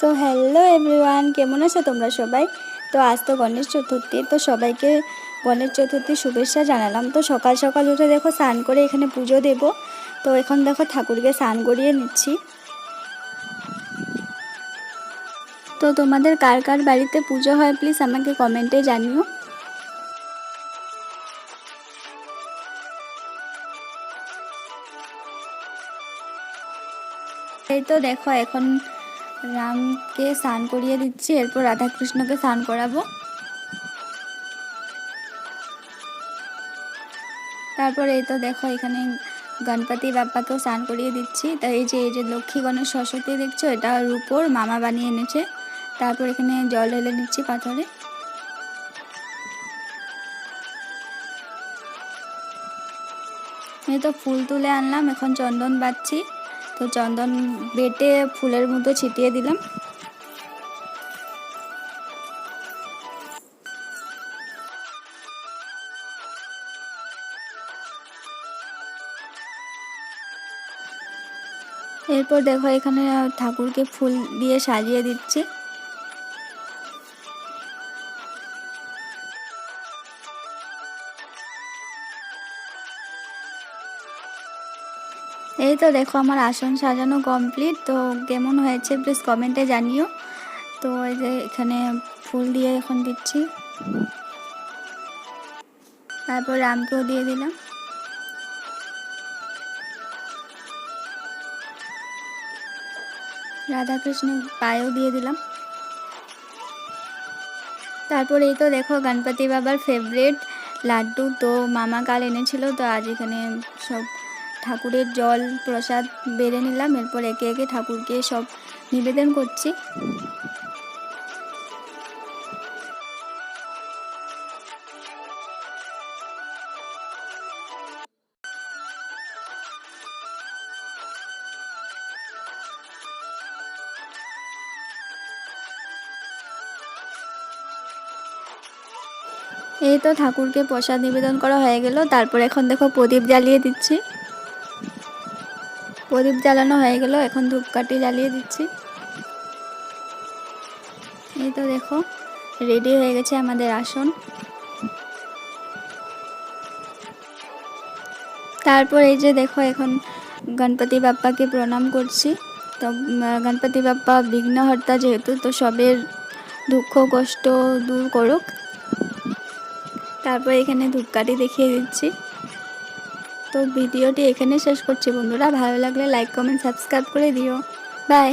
So hello everyone, কেমন আছো তোমরা সবাই? তো আজ তো গণেশ চতুর্থী, তো সবাইকে গণেশ চতুর্থীর শুভেচ্ছা জানালাম। তো সকাল সকাল উঠে দেখো স্নান করে এখানে পুজো দেব। তো এখন দেখো ঠাকুরকে স্নান করিয়ে নিচ্ছি। তো তোমাদের কার কার বাড়িতে পুজো হয় প্লিজ আমাকে কমেন্টে জানিও। এই তো দেখো এখন রামকে স্নান করিয়ে দিচ্ছি, এরপর রাধাকৃষ্ণকে স্নান করাবো। তারপর এই তো দেখো, এখানে গণপতি বাপ্পাকেও স্নান করিয়ে দিচ্ছি। তো এই যে এই যে লক্ষ্মী গণেশ সরস্বতী দেখছ, এটা রূপোর মামা বানিয়ে এনেছে। তারপর এখানে জল ঢেলে নিচ্ছি পাথরে। এই তো ফুল তুলে আনলাম, এখন চন্দন বাচ্ছি তো চন্দন বেটে ফুলের মতো ছিটিয়ে দিলাম। এরপর দেখো এখানে ঠাকুরকে ফুল দিয়ে সাজিয়ে দিচ্ছে। এই তো দেখো আমার আসন সাজানো কমপ্লিট তো কেমন হয়েছে প্লিজ কমেন্টে জানিও। তো এই যে এখানে ফুল দিয়ে এখন দিচ্ছি। তারপর রামকেও দিয়ে দিলাম। রাধাকৃষ্ণের পায়েও দিয়ে দিলাম। তারপর এই তো দেখো গণপতি বাবার ফেভারেট লাড্ডু। তো মামা কাল এনেছিল, তো আজ এখানে সব ঠাকুরের জল, প্রসাদ বেড়ে নিলাম, এরপর একে একে ঠাকুরকে সব নিবেদন করছি। এই তো ঠাকুরকে প্রসাদ নিবেদন করা হয়ে গেল। তারপর এখন দেখো প্রদীপ জ্বালিয়ে দিচ্ছি। প্রদীপ জ্বালানো হয়ে গেল, এখন ধূপকাঠি জ্বালিয়ে দিচ্ছি। এই তো দেখো রেডি হয়ে গেছে আমাদের আসন। তারপর এই যে দেখো, এখন গণপতি বাপ্পাকে প্রণাম করছি। তো গণপতি বাপ্পা বিঘ্নহর্তা যেহেতু, তো সবের দুঃখ, কষ্ট দূর করুক। তারপর এখানে ধূপকাঠি দেখিয়ে দিচ্ছি। তো ভিডিওটি এখানে শেষ করছি। বন্ধুরা ভালো লাগলে লাইক কমেন্ট সাবস্ক্রাইব করে দিও। বাই